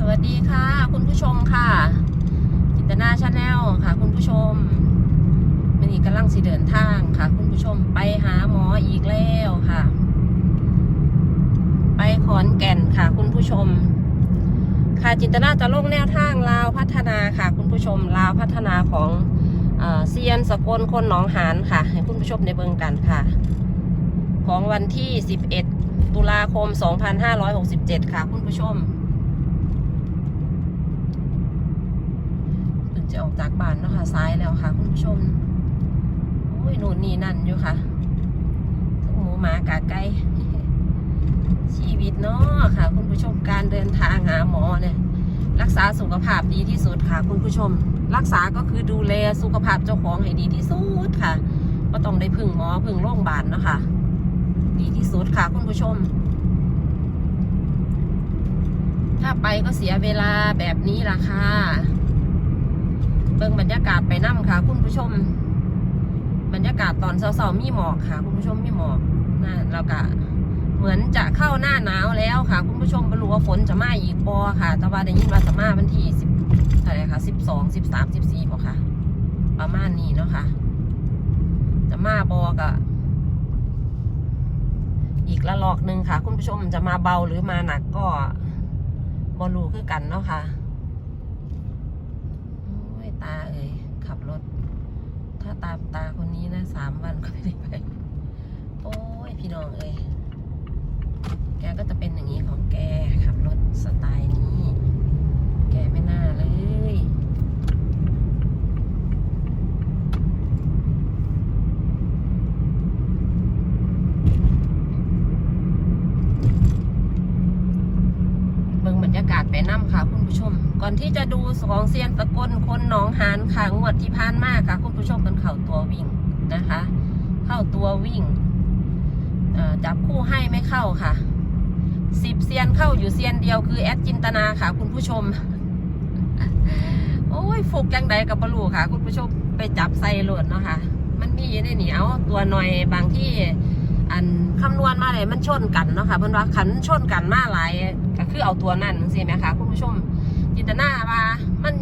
สวัสดีค่ะ คุณผู้ชมค่ะ จินตนาชาแนลค่ะ คุณผู้ชมมันนี้กำลังสิเดินทางค่ะ คุณผู้ชมไปหาหมออีกแล้วค่ะ ไปขอนแก่นค่ะ คุณผู้ชม ค่ะจินตนาจะลงแนวทางลาวพัฒนาค่ะ คุณผู้ชมลาวพัฒนาของเซียนสกลคนหนองหานค่ะ ให้คุณผู้ชมได้เบิงกันค่ะ ของวันที่ 11 ตุลาคม 2567 ค่ะ คุณผู้ชม เพิ่ง จะออกจากบ้านเนาะค่ะซ้ายแล้วค่ะ คุณผู้ชมโอ้ยนู่นนี่นั่นอยู่ค่ะทั้งหมูหมากาไก่ชีวิตเนาะค่ะ คุณผู้ชมการเดินทางหาหมอเนี่ย รักษาสุขภาพดีที่สุดค่ะ คุณผู้ชม รักษาก็คือดูแลสุขภาพเจ้าของให้ดีที่สุดค่ะก็ต้องได้พึ่งหมอพึ่งโรงพยาบาลเนาะค่ะดีที่สุดค่ะ คุณผู้ชม ถ้าไปก็เสียเวลาแบบนี้ล่ะค่ะ เบิ่งบรรยากาศไปนั่ค่ะ คุณผู้ชม บรรยากาศตอนเช้าๆมีหมอกค่ะ คุณผู้ชมมีหมอกนะแล้วก็เหมือนจะเข้าหน้าหนาวแล้วค่ะ คุณผู้ชมไม่รู้ว่าฝนจะมาอีกบอค่ะ แต่ว่าได้ยินว่าจะมาวันที่สิบเท่าไร่คะสิบสองสิบสามสิบสี่บอกค่ะ ประมาณนี้เนาะค่ะ จะมาบอกะอีกละลอกหนึ่งค่ะ คุณผู้ชมจะมาเบาหรือมาหนักก็บอรู้คือกันเนาะค่ะ โอ้ยตาเอ่ย ขับรถ ถ้าตามตาคนนี้นะสามวันก็ไม่ได้ไป โอ้ยพี่น้องเอ้ยแกก็จะเป็นอย่างนี้ของแกขับรถสไตล์นี้ แกไม่น่าเลย เบิ่งบรรยากาศไป น้ำค่ะ คุณผู้ชม ก่อนที่จะดูสองเซียนตะกลคนหนองหานค่ะงวดที่ผ่านมาค่ะ คุณผู้ชมเป็นเข่าตัววิ่งนะคะ เข้าตัววิ่งจับคู่ให้ไม่เข้าค่ะสิบเซียนเข้าอยู่เซียนเดียวคือแอดจินตนาค่ะ คุณผู้ชม โอ้ยฟุกยังใดกับบลูค่ะ คุณผู้ชมไปจับใส่โหลดเนาะค่ะ มันมีอยู่ในเหนียวตัวหน่อยบางที่อัน คำนวณมาเลยมันชนกันเนาะค่ะเพิ่นว่าขันชนกันมาหลายก็คือเอาตัวนั่นสิไหมคะคุณผู้ชมจินตนาว่ามัน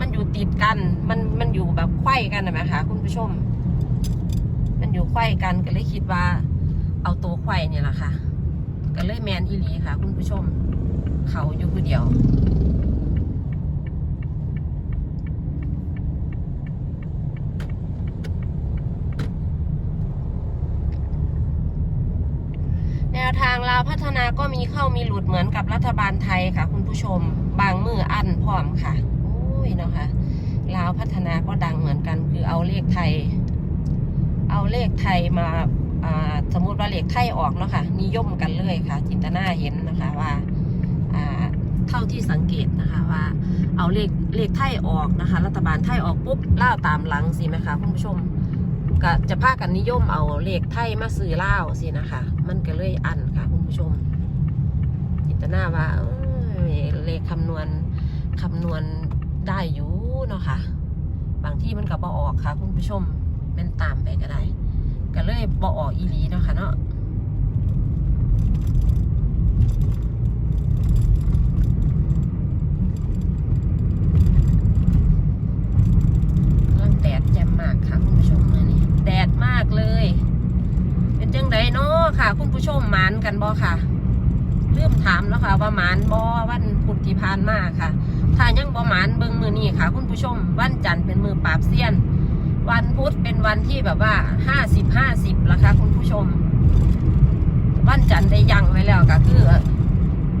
มันอยู่ติดกัน มันมันอยู่แบบไขว้กันนะไหมคะคุณผู้ชม มันอยู่ไขว้กันก็เลยคิดว่า เอาตัวไขว้เนี่ยแหละค่ะ ก็เลยแมนอีหลีค่ะ คุณผู้ชม เขาอยู่คือเดียว แนวทางลาว พัฒนาก็มีเข้ามีหลุดเหมือนกับรัฐบาลไทยค่ะ คุณผู้ชม บางมืออันพร้อมค่ะโอ้ยเนาะค่ะลาวพัฒนาก็ดังเหมือนกัน คือเอาเลขไทย เอาเลขไทยมาสมมติว่าเลขไทยออกเนาะค่ะนิยมกันเลยค่ะ จินตนาเห็นนะคะว่าเท่าที่สังเกตนะคะว่า เอาเลขเลขไทยออกนะคะ รัฐบาลไทยออกปุ๊บเล่าตามหลังสิไหมคะคุณผู้ชมก็จะพากันนิยมเอาเลขไทยมาซื้อเหล้าสินะคะ มันก็เลยอันค่ะ ผู้ชมจินตนาว่าเลขคำนวณคำนวณได้อยู่เนาะค่ะ บางที่มันก็บอออกค่ะ คุณผู้ชมแมันตามไปก็ได้ ก็เลยบอออกอีหลีเนาะค่ะเนาะ กำลังแดดแจ่มมากค่ะ คุณผู้ชมมื่อนี้แดดมากเลย เป็นจังไดเนาะค่ะ คุณผู้ชมหมาน กันบ่ค่ะเริ่มถามแล้วค่ะว่าหมานบ่วันพุธที่ผ่านมาค่ะ ถ้ายังบ่หมานเบิ่งมือนี้ค่ะ คุณผู้ชม วันจันทร์เป็นมือปราบเซียน วันพุธเป็นวันที่แบบว่าห้าสิบห้าสิบละค่ะคุณผู้ชม วันจันทร์ได้ยังไว้แล้วก็คือ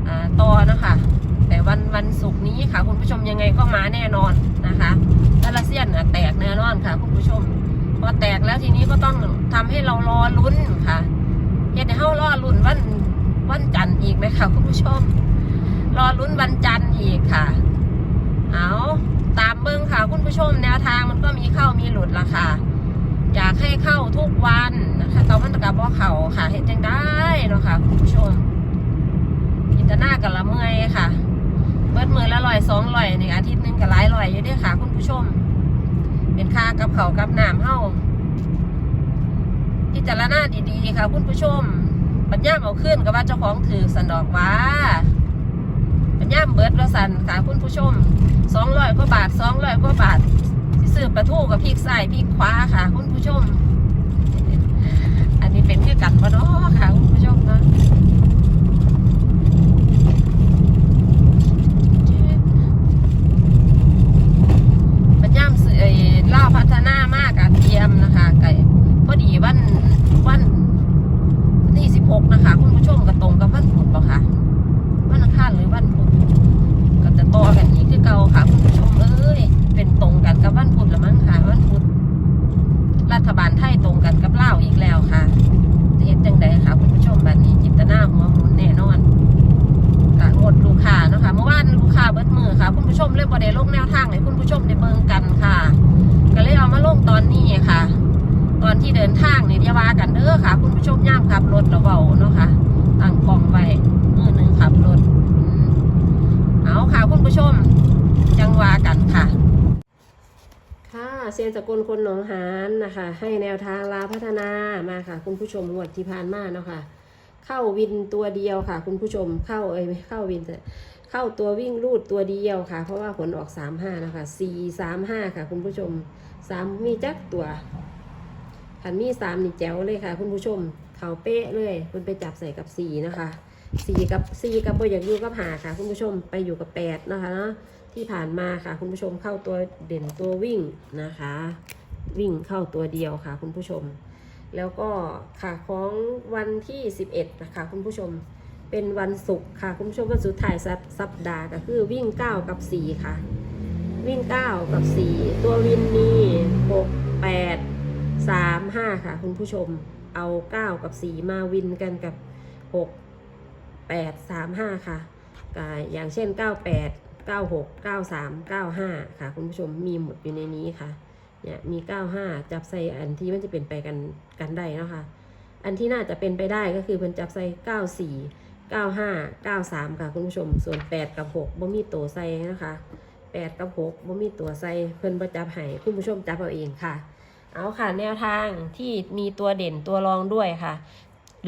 อ่าต่อนะคะแต่วันวันศุกร์นี้ค่ะ คุณผู้ชมยังไงก็มาแน่นอนนะคะต่ละเซียนแตกแน่นอนค่ะ คุณผู้ชม พอแตกแล้วทีนี้ก็ต้องทำให้เรารอลุ้นค่ะ เฮ้ารอลุ้นวันวันจันทร์อีกไหมคะคุณผู้ชม รอลุ้นวันจันทร์อีกค่ะ เอาตามเบิ้งค่ะคุณผู้ชมแนวทางมันก็มีเข้ามีหลุดละค่ะอยากให้เข้าทุกวันนะคะแต่มันตะกับว่าเขาค่ะ เห็นจังได้เนาะค่ะคุณผู้ชมอินเตอร์นากับละเมื่อยค่ะเบิดมือละร้อยสองร้อยในอาทิตย์หนึงก็หลายร้อยอยู่ด้วยค่ะ คุณผู้ชม เป็นค่ากับเขากับน้ำเฮาพิจารณาดีๆค่ะ คุณผู้ชม ปัญญามเอาขึ้นกับว่าเจ้าของถือสันดอกว่าไปมันย่ามเบิดละสันค่ะคุณผู้ชมสองร้อยกว่าบาทสองร้อยกว่าบาทสิซื้อปลาทูกับพริกใส่พริกคว้าค่ะ คุณผู้ชม อันนี้เป็นคือกันปะเนาะค่ะ คุณผู้ชมเนาะมันย่ำเสยเล่าวพัฒนามากอะเทียมนะคะไก่พอดีวันวันที่สิบหกนะคะ คุณผู้ชมก็ตรงกับวันพุธปะคะวันอังคารหรือวันพุธก็จะต่อกันอีกคือเก่าค่ะ คุณผู้ชมเอ้ยเป็นตรงกันกับวันพุธละมั้งค่ะวันพุธรัฐบาลไทยตรงกันกับเล่าวอีกแล้วค่ะจะเห็นจังใดค่ะ คุณผู้ชมแบบนี้จิตนาหัวหมุนแน่นอนกะงดลูกค้าเนาะคะเมื่อวานลูกค้าเบิดมือค่ะ คุณผู้ชม เลยบ่ได้ลงแนวทางให้คุณผู้ชมได้เบิ่งกันค่ะ ก็เลยเอามาลงตอนนี้ค่ะ ตอนที่เดินทางนี่อยาว่ากันเด้อค่ะ คุณผู้ชมย่ามขับรถระเบาเนาะค่ะตั้งกล้องไว้มือหนึ่งขับรถเอาค่ะคุณผู้ชมจังหวากันค่ะ ค่ะเซียนสกุลคนหนองหานนะคะ ให้แนวทางลาพัฒนามาค่ะ คุณผู้ชมงวดที่ผ่านมาเนาะค่ะ เข้าวินตัวเดียวค่ะ คุณผู้ชมเข้าเอ้ยเข้าวินแต่ เข้าตัววิ่งรูดตัวเดียวค่ะ เพราะว่าผลออกสามห้านะคะสี่สามห้าค่ะ คุณผู้ชมสามมีจักตัวขันมีสามนี่แจ๋วเลยค่ะ คุณผู้ชมเขาเป๊ะเลย คุณไปจับใส่กับสี่นะคะสี่กับสี่กับโบอยากอยู่กับหาค่ะ คุณผู้ชมไปอยู่กับแปดนะคะเนาะที่ผ่านมาค่ะ คุณผู้ชมเข้าตัวเด่นตัววิ่งนะคะ วิ่งเข้าตัวเดียวค่ะ คุณผู้ชม แล้วก็ค่ะของวันที่11นะคะ คุณผู้ชม เป็นวันศุกร์ค่ะ คุณผู้ชมวันสุดท้ายสัปดาห์ก็คือวิ่ง 9 กับ 4 ค่ะ วิ่ง 9 กับ 4 ตัววินมี6 8 3 5 ค่ะ คุณผู้ชมเอา 9 กับ 4 มาวินกันกับ 6 8 3 5 ค่ะก็อย่างเช่น 98 96 93 95 ค่ะ คุณผู้ชมมีหมดอยู่ในนี้ค่ะเนี่ยมี 95 จับใส่อันที่มันจะเป็นไปกันกันได้เนาะคะอันที่น่าจะเป็นไปได้ก็คือเพิ่นจับใส่94 95 93ค่ะคุณผู้ชม ส่วน8กับ6บ่มีตัวใส่นะคะ8กับ6บ่มีตัวใส่เพิ่นประจับให้คุณผู้ชมจับเอาเองค่ะ เอาค่ะ แนวทางที่มีตัวเด่นตัวรองด้วยค่ะ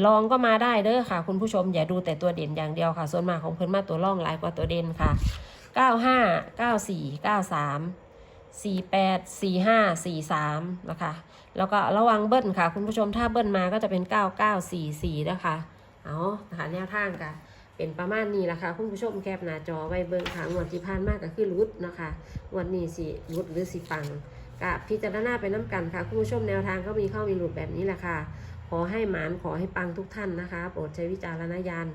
ลองก็มาได้เด้อค่ะ คุณผู้ชมอย่าดูแต่ตัวเด่นอย่างเดียวค่ะ ส่วนมากของเพิ่นมาตัวรองหลายกว่าตัวเด่นค่ะ 95 94 93สี่แปดสี่ห้าสี่สามนะคะ แล้วก็ระวังเบิ้ลค่ะ คุณผู้ชมถ้าเบิ้ลมาก็จะเป็นเก้าเก้าสี่สี่นะคะ เอานะคะแนวทางค่ะเป็นประมาณนี้แหละค่ะคุณผู้ชมแคปหน้าจอไว้เบิ้งค่ะงวดที่ผ่านมากก็คือรุดนะคะงวันนี้สิรุดหรือสิปังกับพิจารณาไปน้ำกันค่ะคุณผู้ชมแนวทางก็มีเข้ามีหลุดแบบนี้แหละค่ะ ขอให้หมานขอให้ปังทุกท่านนะคะ โปรดใช้วิจารณญาณ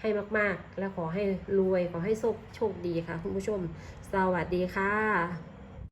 ให้มากๆ และขอให้รวยขอให้โชคโชคดีค่ะคุณผู้ชม สวัสดีค่ะ